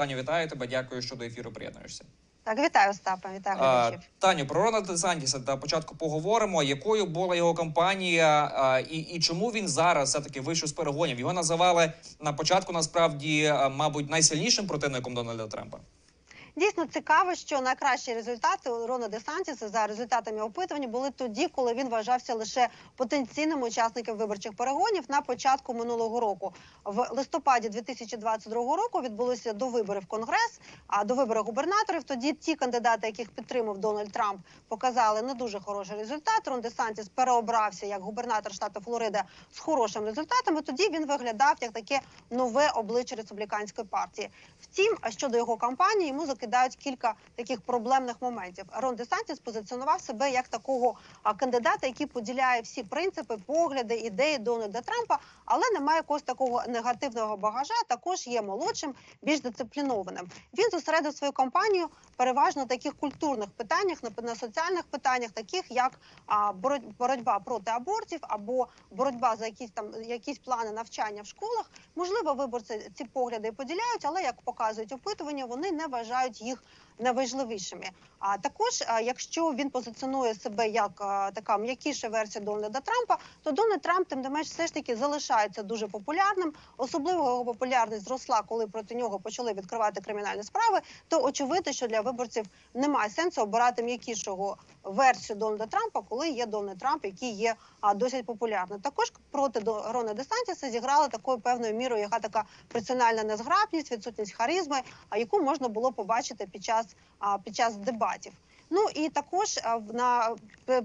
Таню, вітаю тебе. Дякую, що до ефіру приєднуєшся. Так, вітаю Остапа, вітаю глядачів. Таню, про Рона Десантіса та початку поговоримо. Якою була його кампанія, а, і, і чому він зараз все таки вийшов з перегонів? Його називали на початку насправді, мабуть, найсильнішим противником Дональда Трампа. Дійсно цікаво, що найкращі результати Рона Десантіса за результатами опитування були тоді, коли він вважався лише потенційним учасником виборчих перегонів на початку минулого року. В листопаді 2022 року відбулося до виборів Конгрес, а до виборів губернаторів. Тоді ті кандидати, яких підтримав Дональд Трамп, показали не дуже хороший результат. Рон Десантіс переобрався як губернатор штату Флорида з хорошим результатом. і Тоді він виглядав як таке нове обличчя республіканської партії. Втім, а щодо його кампанії, йому закидають кілька таких проблемних моментів. Рон Десантіс позиціонував себе як такого кандидата, який поділяє всі принципи, погляди, ідеї Дональда Трампа, але не має якогось такого негативного багажа. Також є молодшим, більш дисциплінованим. Він зосередив свою кампанію переважно таких культурних питаннях, на, соціальних питаннях, таких як боротьба проти абортів або боротьба за якісь там якісь плани навчання в школах. Можливо, виборці ці погляди поділяють, але як показують опитування, вони не вважають їх найважливішими. А також, якщо він позиціонує себе як така м'якіша версія Дональда Трампа, то Дональд Трамп, тим не менш, все ж таки залишається дуже популярним. Особливо його популярність зросла, коли проти нього почали відкривати кримінальні справи. То очевидно, що для виборців немає сенсу обирати м'якішого версію Дональда Трампа, коли є Дональд Трамп, який є досить популярним. Також проти Рона Десантіса зіграли такою певною мірою, яка така персональна незграбність, відсутність харизми, яку можна було побачити під час а, під час дебатів. Ну і також на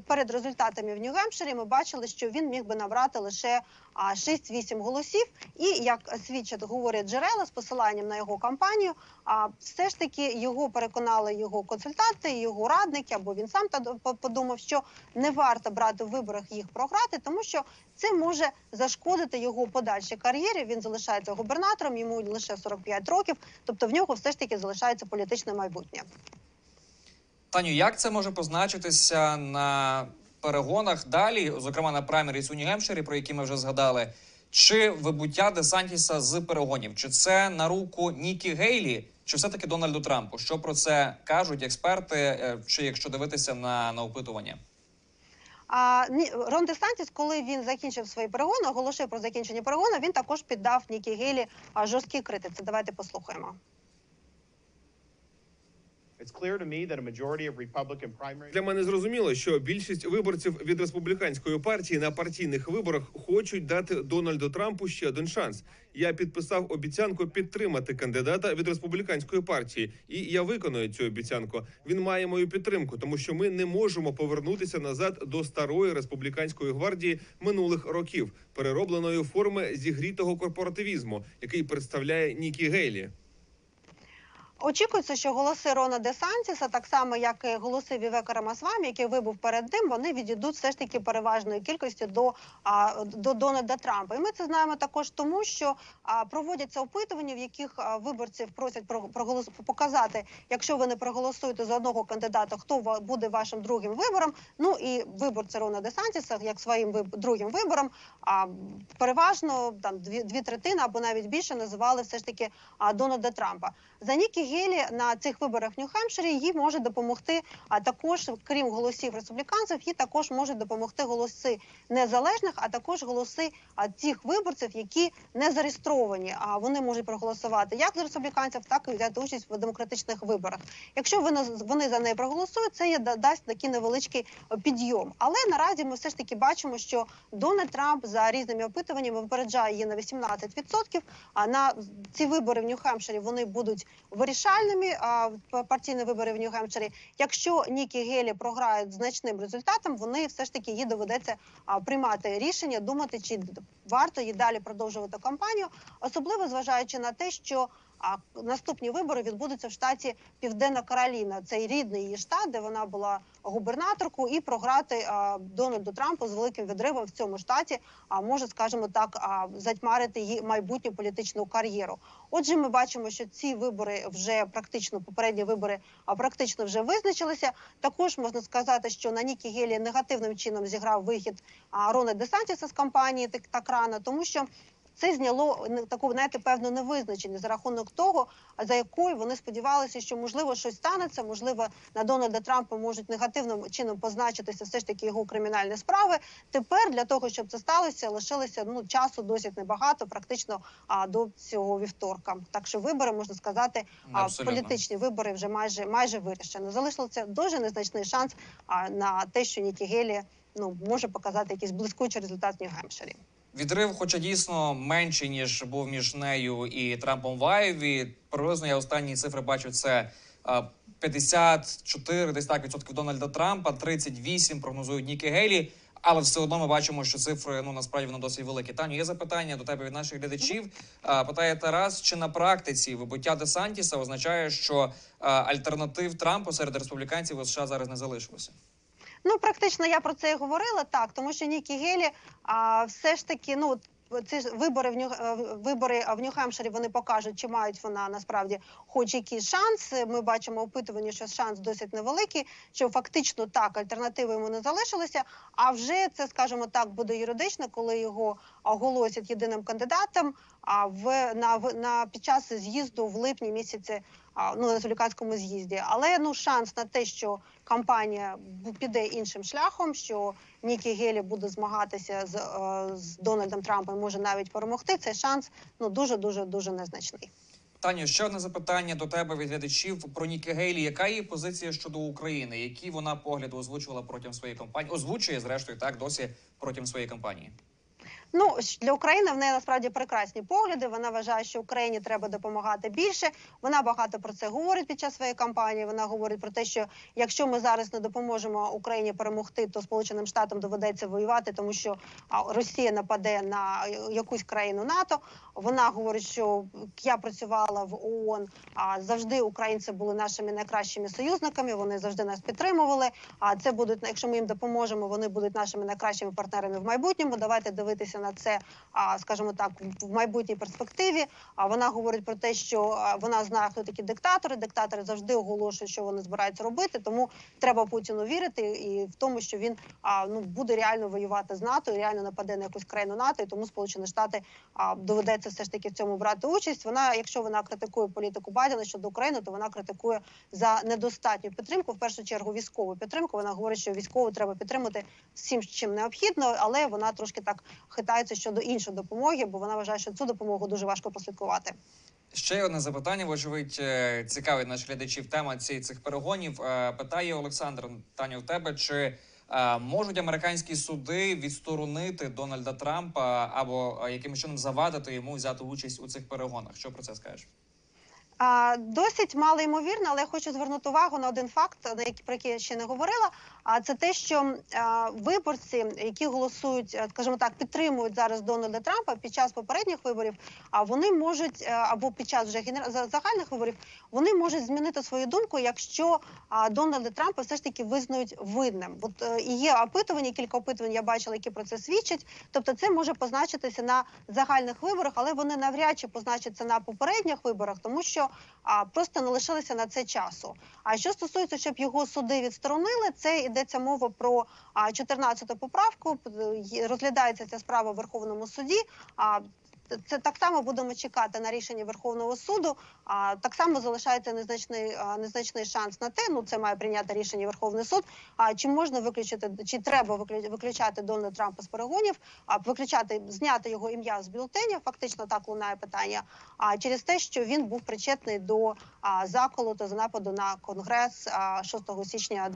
перед результатами в Нью-Гемпширі ми бачили, що він міг би набрати лише а, 6-8 голосів. І як свідчать говорять джерела з посиланням на його кампанію, а все ж таки його переконали його консультанти, його радники, або він сам та по- подумав, що не варто брати в виборах їх програти, тому що це може зашкодити його подальшій кар'єрі. Він залишається губернатором, йому лише 45 років, тобто в нього все ж таки залишається політичне майбутнє. Таню, як це може позначитися на перегонах далі, зокрема на праймеріс у Нью-Гемпширі, про які ми вже згадали, чи вибуття Десантіса з перегонів? Чи це на руку Нікі Гейлі, чи все таки Дональду Трампу? Що про це кажуть експерти? е, Чи якщо дивитися на, на опитування? А Рон Десантіс, коли він закінчив свої перегони, оголошив про закінчення перегону, він також піддав Нікі Гейлі жорсткій критиці. Давайте послухаємо. Для мене зрозуміло, що більшість виборців від республіканської партії на партійних виборах хочуть дати Дональду Трампу ще один шанс. Я підписав обіцянку підтримати кандидата від республіканської партії, і я виконую цю обіцянку. Він має мою підтримку, тому що ми не можемо повернутися назад до старої республіканської гвардії минулих років, переробленої форми зігрітого корпоративізму, який представляє Нікі Гейлі. Очікується, що голоси Рона Десантіса, так само як і голоси Вівека Рамасвамі, який вибув перед ним, вони відійдуть все ж таки переважної кількості до, а, до Дональда Трампа. І ми це знаємо також тому, що а, проводяться опитування, в яких а, виборців просять про проголос показати, якщо ви не проголосуєте за одного кандидата, хто буде вашим другим вибором. Ну і виборці Рона Десантіса, як своїм виб- другим вибором, а переважно там дві, дві третини або навіть більше називали все ж таки а, Дональда Трампа. За Нікі Гелі на цих виборах в Нью-Хемпширі їй може допомогти. А також, крім голосів республіканців, їй також можуть допомогти голоси незалежних, а також голоси тих виборців, які не зареєстровані. А вони можуть проголосувати як за республіканців, так і взяти участь в демократичних виборах. Якщо вони, вони за неї проголосують, це є да- дасть такий невеличкий підйом. Але наразі ми все ж таки бачимо, що Дональд Трамп за різними опитуваннями випереджає її на 18%. А на ці вибори в Нью-Хемпширі вони будуть вирішальними. А партійні вибори в Нью-Гемпширі. Якщо Нікі Гелі програють значним результатом, вони все ж таки їй доведеться приймати рішення, думати, чи варто їй далі продовжувати кампанію, особливо зважаючи на те, що а наступні вибори відбудуться в штаті Південна Кароліна. Це рідний її штат, де вона була губернаторкою, і програти Дональду Трампу з великим відривом в цьому штаті, а може, скажімо так, затьмарити її майбутню політичну кар'єру. Отже, ми бачимо, що ці вибори вже практично попередні вибори а практично вже визначилися. Також можна сказати, що на Нікі Гелі негативним чином зіграв вихід Рона Десантіса з кампанії так рано, тому що це зняло не- таку знаєте, певну невизначеність за рахунок того, за якою вони сподівалися, що можливо щось станеться, можливо, на Дональда Трампа можуть негативним чином позначитися все ж таки його кримінальні справи. Тепер для того, щоб це сталося, лишилося ну часу досить небагато, практично а, до цього вівторка. Так що вибори можна сказати, а, політичні вибори вже майже майже вирішено. Залишився дуже незначний шанс а, на те, що Нікі Гелі ну може показати якийсь блискучий результат в Нью-Гемпширі. Відрив, хоча дійсно менший ніж був між нею і Трампом в Айові. Приблизно я останні цифри бачу. Це е, 54 десь так відсотків Дональда Трампа, 38 прогнозують Нікі Гейлі. Але все одно ми бачимо, що цифри ну насправді вони досить великі. Таню, є запитання до тебе від наших глядачів. Питає Тарас, чи на практиці вибуття Десантіса означає, що альтернатив Трампу серед республіканців у США зараз не залишилося? Ну, практично я про це і говорила так, тому що Нікі Гелі а, все ж таки, ну. Ці ж вибори в Нью е, вибори в Нью-Хемпширі вони покажуть, чи мають вона насправді хоч якийсь шанс. Ми бачимо опитування, що шанс досить невеликий, що фактично так альтернативи йому не залишилися. А вже це, скажімо так, буде юридично, коли його оголосять єдиним кандидатом. А в на на під час з'їзду в липні місяці, ну на республіканському з'їзді. Але ну шанс на те, що кампанія піде іншим шляхом, що Нікі Гелі буде змагатися з, е, з Дональдом Трампом, може навіть перемогти. Цей шанс ну дуже дуже дуже незначний. Таню, ще одне запитання до тебе від глядачів про Нікі Гейлі. Яка її позиція щодо України? Які вона погляди озвучувала протягом своєї кампанії? Озвучує зрештою так досі протягом своєї кампанії. Ну для України в неї насправді прекрасні погляди. Вона вважає, що Україні треба допомагати більше. Вона багато про це говорить під час своєї кампанії. Вона говорить про те, що якщо ми зараз не допоможемо Україні перемогти, то Сполученим Штатам доведеться воювати, тому що Росія нападе на якусь країну НАТО. Вона говорить, що я працювала в ООН, а завжди українці були нашими найкращими союзниками. Вони завжди нас підтримували. А це будуть, якщо ми їм допоможемо, вони будуть нашими найкращими партнерами в майбутньому. Давайте дивитися на це, скажімо так, в майбутній перспективі. А вона говорить про те, що вона знає, хто такі диктатори. Диктатори завжди оголошують, що вони збираються робити. Тому треба Путіну вірити і в тому, що він ну буде реально воювати з НАТО, реально нападе на якусь країну НАТО. І тому Сполучені Штати доведеться все ж таки в цьому брати участь. Вона, якщо вона критикує політику Байдена щодо України, то вона критикує за недостатню підтримку. В першу чергу військову підтримку. Вона говорить, що військову треба підтримати всім, чим необхідно, але вона трошки так хитається щодо іншої допомоги, бо вона вважає, що цю допомогу дуже важко прослідкувати. Ще одне запитання, вочевидь, е, цікавить наших глядачів тема ці, цих перегонів. Е, Питає Олександр Таню в тебе, чи е, можуть американські суди відсторонити Дональда Трампа або якимось чином завадити йому взяти участь у цих перегонах? Що про це скажеш? Досить мало ймовірно, але я хочу звернути увагу на один факт, на про який я ще не говорила. А це те, що виборці, які голосують, е, скажімо так, підтримують зараз Дональда Трампа під час попередніх виборів, а вони можуть е, або під час вже загальних виборів, вони можуть змінити свою думку, якщо Дональда Трампа все ж таки визнають винним. От е, і є опитування, кілька опитувань я бачила, які про це свідчать. Тобто, це може позначитися на загальних виборах, але вони навряд чи позначаться на попередніх виборах, тому що а, просто не лишилися на це часу. А що стосується, щоб його суди відсторонили, це йдеться мова про а, 14 поправку. Розглядається ця справа в Верховному суді. А це так само будемо чекати на рішення Верховного суду. А так само залишається незначний незначний шанс на те. Ну це має прийняти рішення Верховний суд. А чи можна виключити, чи треба виклю- виключати Дональда Трампа з перегонів? А виключати зняти його ім'я з бюлетеня? Фактично так лунає питання. А через те, що він був причетний до а, заколу та нападу на конгрес а, 6 січня